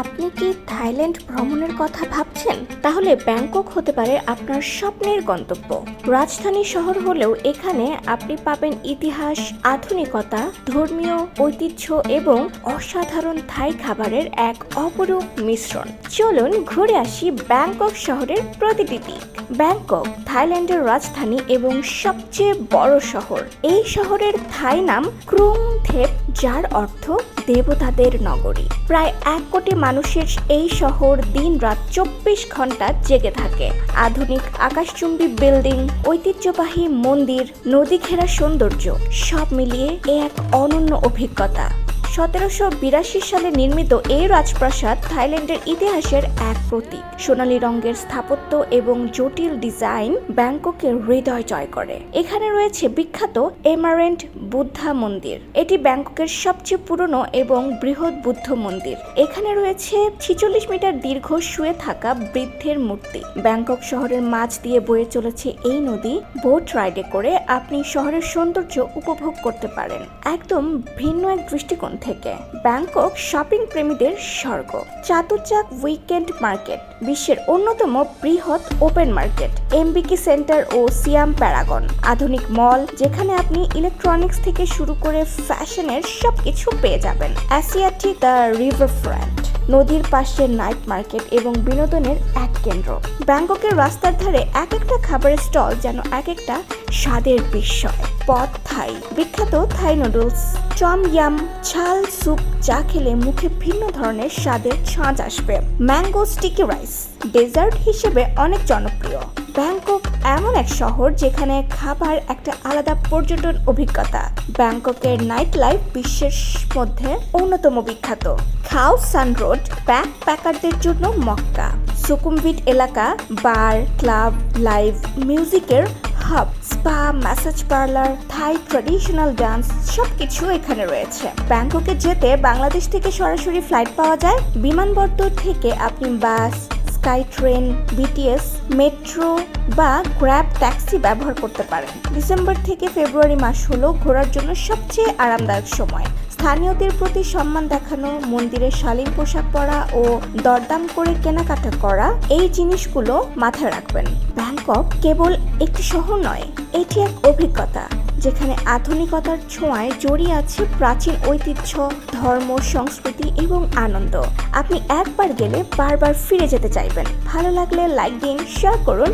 আপনি কি থাইল্যান্ড ভ্রমণের কথা ভাবছেন তাহলে ব্যাংকক হতে পারে আপনার স্বপ্নের গন্তব্য। রাজধানী শহর হলেও এখানে আপনি পাবেন ইতিহাস, আধুনিকতা, ধর্মীয় ঐতিহ্য এবং অসাধারণ থাই খাবারের এক অপরূপ মিশ্রণ। চলুন ঘুরে আসি ব্যাংকক শহরের প্রতিটি দিক। ব্যাংকক, থাইল্যান্ডের রাজধানী এবং সবচেয়ে বড় শহর। এই শহরের থাই নাম ক্রুং থেপ যার অর্থ দেবতাদের নগরী। প্রায় এক কোটি মানুষের এই শহর দিন রাত চব্বিশ ঘণ্টা জেগে থাকে। আধুনিক আকাশচুম্বী বিল্ডিং, ঐতিহ্যবাহী মন্দির নদী ঘেরা সৌন্দর্য, সব মিলিয়ে এ এক অনন্য অভিজ্ঞতা। সতেরোশো বিরাশি সালে নির্মিত এই রাজপ্রাসাদ থাইল্যান্ডের ইতিহাসের এক প্রতীক। সোনালী রঙের স্থাপত্য এবং জটিল ডিজাইন ব্যাংককের হৃদয় জয় করে। এখানে রয়েছে বিখ্যাত এমারেন্ট বুদ্ধা মন্দির। এটি ব্যাংককের সবচেয়ে পুরনো এবং বৃহৎ বুদ্ধ মন্দির। এখানে রয়েছে ছিচল্লিশ মিটার দীর্ঘ শুয়ে থাকা বৃদ্ধের মূর্তি। ব্যাংকক শহরের মাঝ দিয়ে বয়ে চলেছে এই নদী। বোট রাইডে করে আপনি শহরের সৌন্দর্য উপভোগ করতে পারেন। একদম ভিন্ন এক দৃষ্টিকোণ থেকে ব্যাংকক শপিং প্রেমীদের স্বর্গ। চাতুচাক উইকেন্ড মার্কেট, বিশ্বের অন্যতম বৃহৎ ওপেন মার্কেট, এমবিকে সেন্টার ও সিয়াম প্যারাগন, আধুনিক মল যেখানে আপনি ইলেকট্রনিক্স থেকে শুরু করে ফ্যাশনের সবকিছু পেয়ে যাবেন। অ্যাসিয়াটিক দ্য রিভার ফ্রন্ট নদীর পাশে নাইট মার্কেট এবং বিনোদনের এক কেন্দ্র। ব্যাংককের রাস্তার ধারে এক একটা খাবারের স্টল যেন এক একটা স্বাদের বিস্ময়। পদ থাই। বিখ্যাত থাই নুডলস। চম ইয়াম, ছাল, স্যুপ চা খেলে মুখে ভিন্ন ধরনের স্বাদের ছাঁচ আসবে। Mango sticky rice. ডেজার্ট হিসেবে অনেক জনপ্রিয়। ব্যাংকক এমন এক শহর যেখানে খাবার একটা আলাদা পর্যটন অভিজ্ঞতা। ব্যাংককের নাইট লাইফ বিশ্বের মধ্যে অন্যতম বিখ্যাত। খাও সান রোড ব্যাক প্যাকারদের জন্য মক্কা। সুকুমভিট এলাকা, বার, ক্লাব, লাইভ, মিউজিকের hub, spa, massage parlour, Thai traditional dance সবকিছু এখানে রয়েছে। ব্যাংককে যেতে বাংলাদেশ থেকে সরাসরি ফ্লাইট পাওয়া যায় বিমানবন্দর থেকে আপনি bus sky train BTS metro বা গ্র্যাব ট্যাক্সি ব্যবহার করতে পারেন। ডিসেম্বর থেকে ফেব্রুয়ারি মাস হলো ঘোরার জন্য সবচেয়ে আরামদায়ক সময়। স্থানীয়দের প্রতি সম্মান দেখানো, মন্দিরে শালীন পোশাক পরা ও দরদাম করে কেনাকাটা করা, এই জিনিসগুলো মাথায় রাখবেন। ব্যাংকক কেবল একটি শহর নয়, এটি এক অভিজ্ঞতা। যেখানে আধুনিকতার ছোঁয়ায় জড়িয়ে আছে প্রাচীন ঐতিহ্য, ধর্ম, সংস্কৃতি এবং আনন্দ। আপনি একবার গেলে বারবার ফিরে যেতে চাইবেন। ভালো লাগলে লাইক দিন শেয়ার করুন।